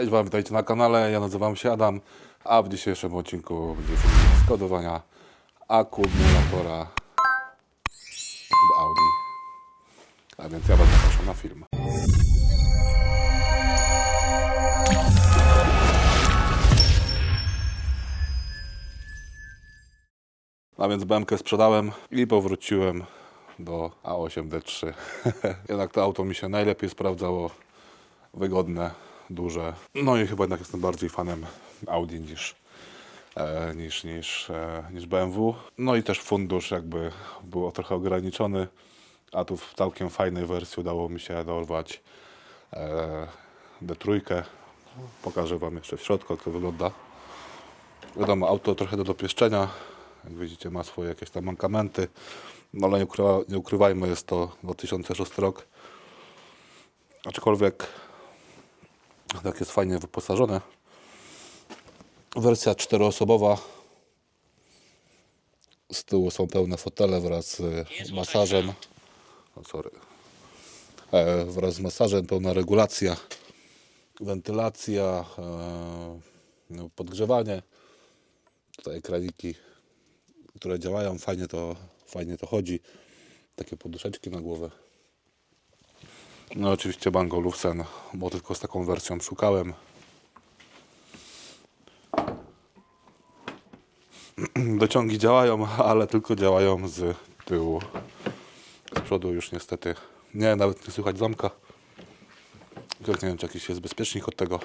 Cześć Wam, witajcie na kanale, ja nazywam się Adam, a w dzisiejszym odcinku będzie film skodowania akumulatora w Audi. A więc ja Was zapraszam na film. A więc BMK sprzedałem i powróciłem do A8D3. Jednak to auto mi się najlepiej sprawdzało wygodne, duże. No i chyba jednak jestem bardziej fanem Audi niż, e, niż, niż, e, niż BMW. No i też fundusz jakby był trochę ograniczony, a tu w całkiem fajnej wersji udało mi się dorwać e, D3. Pokażę Wam jeszcze w środku, jak to wygląda. Wiadomo, auto trochę do dopieszczenia. Jak widzicie, ma swoje jakieś tam mankamenty. No ale nie, ukrywa, nie ukrywajmy, jest to 2006 rok. Aczkolwiek tak jest fajnie wyposażone. Wersja czteroosobowa. Z tyłu są pełne fotele wraz z masażem. O, sorry. E, wraz z masażem, pełna regulacja, wentylacja, e, no, podgrzewanie. Tutaj ekraniki, które działają, fajnie to, fajnie to chodzi. Takie poduszeczki na głowę. No oczywiście Bango Lufsen, bo tylko z taką wersją szukałem. Dociągi działają, ale tylko działają z tyłu. Z przodu już niestety nie, nawet nie słychać zamka. Tylko nie wiem, czy jakiś jest bezpiecznik od tego.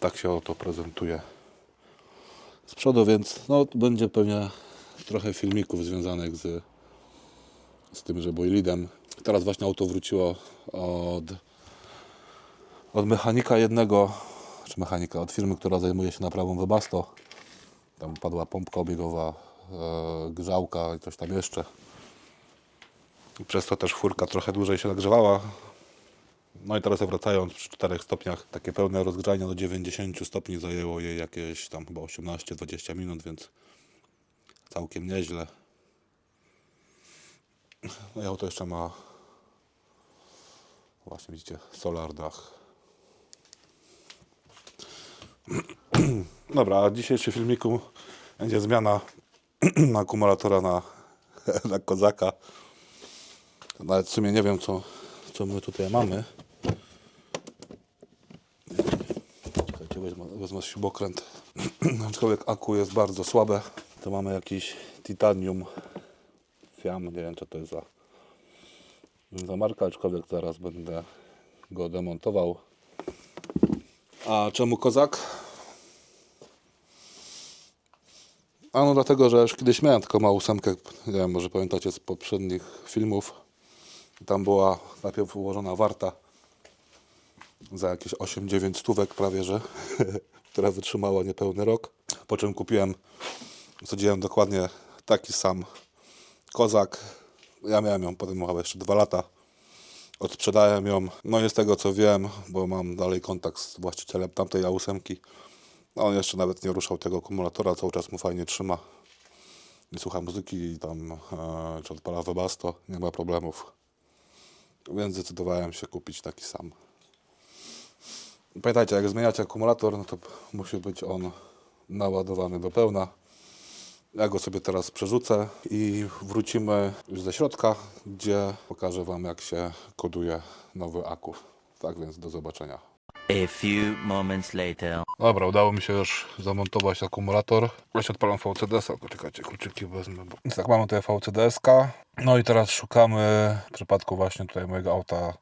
Tak się oto prezentuje z przodu, więc no, będzie pewnie trochę filmików związanych z, z tym, że boilidem. Teraz właśnie auto wróciło od, od mechanika jednego, czy mechanika, od firmy, która zajmuje się naprawą Webasto. Tam padła pompka obiegowa, e, grzałka i coś tam jeszcze. I przez to też furka trochę dłużej się nagrzewała. No i teraz wracając przy 4 stopniach, takie pełne rozgrzanie do 90 stopni zajęło jej jakieś tam chyba 18-20 minut, więc całkiem nieźle. No i auto jeszcze ma właśnie widzicie solar dach. Dobra, a w dzisiejszym filmiku będzie zmiana akumulatora na, na kozaka. Nawet w sumie nie wiem co, co my tutaj mamy. Czekajcie, wezmę, wezmę śrubokręt. Aczkolwiek aku jest bardzo słabe. To mamy jakiś titanium fiam, nie wiem co to jest za, za marka, aczkolwiek zaraz będę go demontował. A czemu kozak? A no dlatego, że już kiedyś miałem taką małą ósemkę, nie wiem, może pamiętacie z poprzednich filmów. Tam była najpierw ułożona warta za jakieś 8-9 stówek prawie, że która wytrzymała niepełny rok. Po czym kupiłem, wsadziłem dokładnie taki sam kozak. Ja miałem ją potem chyba jeszcze dwa lata. Odsprzedałem ją. No i z tego co wiem, bo mam dalej kontakt z właścicielem tamtej A8. No on jeszcze nawet nie ruszał tego akumulatora, cały czas mu fajnie trzyma. Nie słucha muzyki i tam, e, czy odpala Webasto, nie ma problemów. Więc zdecydowałem się kupić taki sam. Pamiętajcie, jak zmieniacie akumulator, no to musi być on naładowany do pełna. Ja go sobie teraz przerzucę i wrócimy już ze środka, gdzie pokażę Wam, jak się koduje nowy aku. Tak więc do zobaczenia. A few moments later. Dobra, udało mi się już zamontować akumulator. Właśnie odpalam VCDS-a, poczekajcie, kluczyki wezmę. Bo... Więc tak, mamy tutaj VCDS-ka. No i teraz szukamy, w przypadku właśnie tutaj mojego auta,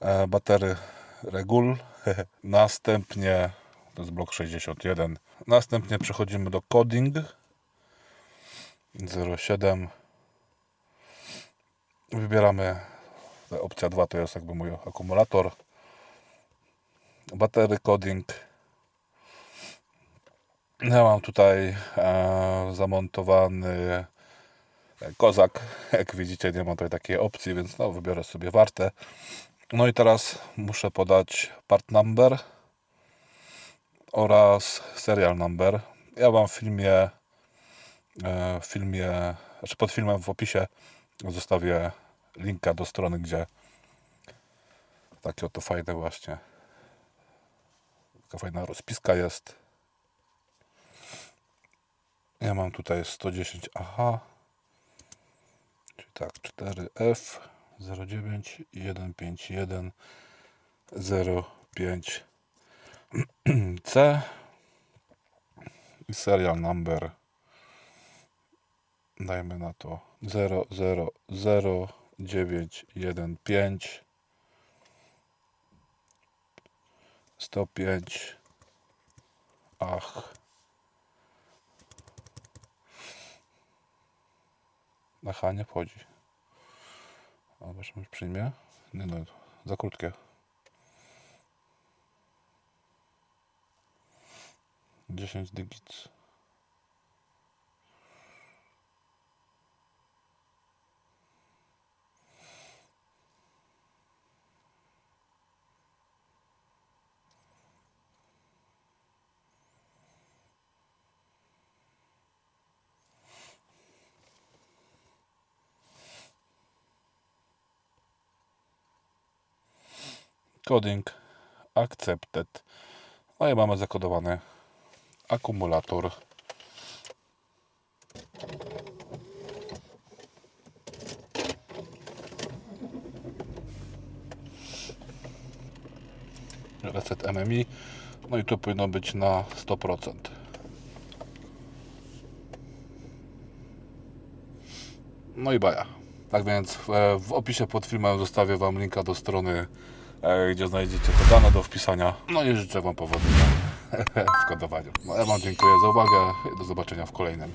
e, batery Regul. Następnie, to jest blok 61. Następnie przechodzimy do coding 07. Wybieramy opcja 2, to jest jakby mój akumulator batery coding. Ja mam tutaj e, zamontowany kozak. Jak widzicie, nie ma tutaj takiej opcji, więc no, wybiorę sobie wartę. No i teraz muszę podać part number oraz serial number. Ja mam w filmie, e, w filmie, znaczy pod filmem w opisie zostawię linka do strony, gdzie Takie oto fajne właśnie. Taka fajna rozpiska jest. Ja mam tutaj 110 AH. Czyli tak, 4F 09 151 05 C i serial number dajmy na to 0000915 105 ach Aha, nie wchodzi. Zobaczmy, czy przyjmie. Nie no, za krótkie. 10 digits. Coding accepted. No i mamy zakodowany akumulator. Reset MMI. No i to powinno być na 100%. No i baja. Tak więc e, w opisie pod filmem zostawię Wam linka do strony, gdzie znajdziecie te dane do wpisania. No i życzę Wam powodzenia w kodowaniu. No ja Wam dziękuję za uwagę i do zobaczenia w kolejnym.